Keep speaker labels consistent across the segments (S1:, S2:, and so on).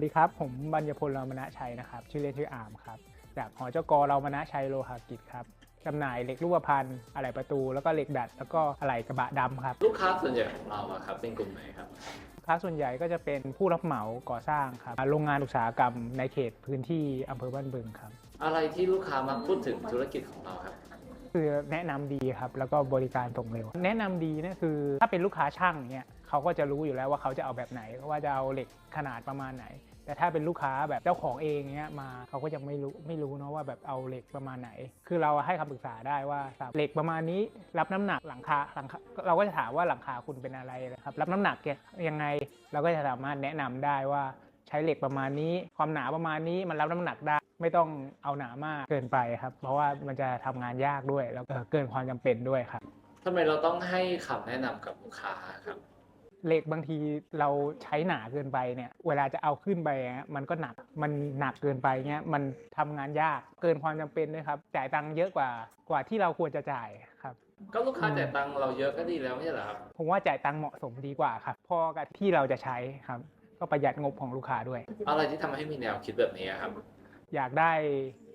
S1: สวัสดีครับ ผมบัญญพลรามณชัยนะครับ ชื่อเล่นชื่ออามครับ จากหอเจ้ากรามณชัยโลหะกิจครับจำหน่ายเหล็กรูปพรรณอะไหล่ประตู แล้วก็เหล็กดัด แล้วก็อะไหล่กระบะดำครับ
S2: ลูกค้าส่วนใหญ่ของเราอะครับเป็นกลุ่มไหนครับ
S1: ลูกค้าส่วนใหญ่ก็จะเป็นผู้รับเหมาก่อสร้างครับ โรงงานอุตสาหกรรมในเขตพื้นที่อำเภอบ้านบึงครับ
S2: อะไรที่ลูกค้ามักพูดถึงธุรกิจของเราครับ
S1: คือแนะนำดีครับ แล้วก็บริการส่งเร็ว แนะนำดีเนี่ยคือ ถ้าเป็นลูกค้าช่างเนี่ยเขาก็จะรู้อยู่แล้วว่าเขาจะเอาแบบไหนว่าจะเอาเหล็กขนาดประมาณไหน แต่ถ้าเป็นลูกค้าแบบเจ้าของเองเนี่ยมาเขาก็ยังไม่รู้ไม่รู้เนาะว่าแบบเอาเหล็กประมาณไหน คือเราให้คำปรึกษาได้ว่าเหล็กประมาณนี้รับน้ำหนักหลังคาหลังคาเราก็จะถามว่าหลังคาคุณเป็นอะไรนะครับรับน้ำหนักยังไง เราก็จะสามารถแนะนำได้ว่าใช้เหล็กประมาณนี้ ความหนาประมาณนี้มันรับน้ำหนักได้ไม่ต้องเอาหนามากเกินไปครับ เพราะว่ามันจะทำงานยากด้วยแล้วก็เกินความจำเป็นด้วยครับ
S2: ทำไมเราต้องให้คำแนะนำกับลูกค้าครับ
S1: เหล็กบางทีเราใช้หนาเกินไปเนี่ย เวลาจะเอาขึ้นไปอะมันก็หนัก มันหนักเกินไปเงี้ย มันทำงานยาก เกินความจำเป็นด้วยครับ จ่ายตังค์เยอะกว่า กว่าที่เราควรจะจ่ายครับ
S2: ก็ลูกค้าจ่ายตังค์เราเยอะก็ดีแล้วไม่ใช่เหรอครับ
S1: ผมว่าจ่ายตังค์เหมาะสมดีกว่าครับ พอกับที่เราจะใช้ครับ ก็ประหยัดงบของลูกค้าด้วย
S2: อะไรที่ทำให้มีแนวคิดแบบนี้ครับ
S1: อยากได้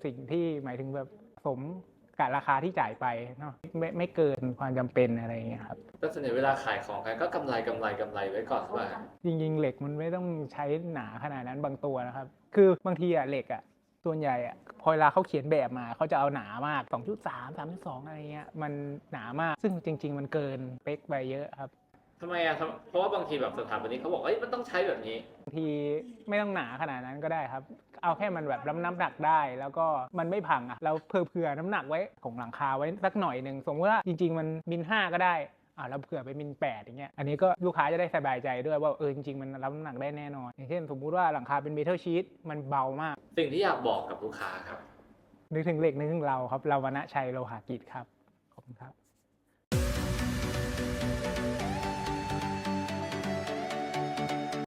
S1: สิ่งที่หมายถึงแบบสม กับราคาที่จ่ายไปเนาะไม่ไม่เกินความจำเป็นอะไรอย่างเงี้ยครับ
S2: ก็ส่วนใหญ่เวลาขายของกันก็กำไรกำไรกำไรไว้ก่อนว่า
S1: จริงๆเหล็กมันไม่ต้องใช้หนาขนาดนั้นบางตัวนะครับ คือบางทีอะเหล็กอะส่วนใหญ่อะพอเวลาเขาเขียนแบบมาเขาจะเอาหนามาก 2.3 3.2 อะไรเงี้ยมันหนามาก ซึ่งจริง ๆ มันเกินเป๊กไปเยอะครับ
S2: ทำไมอะทำเพราะว่าบางทีแบบสถาปนิกเขาบอกเอ้ยมันต้องใช้แบบนี้
S1: บางทีไม่ต้องหนาขนาดนั้นก็ได้ครับ เอาแค่มันแบบรับน้ำหนักได้ แล้วก็มันไม่พังอะเราเผื่อเผื่อน้ำหนักไว้ของหลังคาไว้สักหน่อยหนึ่งสมมติว่าจริง ๆ มันมิลห้าก็ได้อ่าเราเผื่อไปมิลแปดอย่างเงี้ยอันนี้ก็ลูกค้าจะได้สบายใจด้วยว่าเออจริงๆมันรับน้ำหนักได้แน่นอน อย่างเช่นสมมุติว่าหลังคาเป็นเมทัลชีตมันเบามาก
S2: สิ่งที่อยากบอกกับลูกค้าครับ
S1: นึกถึงเหล็กนึกถึงเราครับ เราวณชัยโลหะกิจครับขอบคุณครับ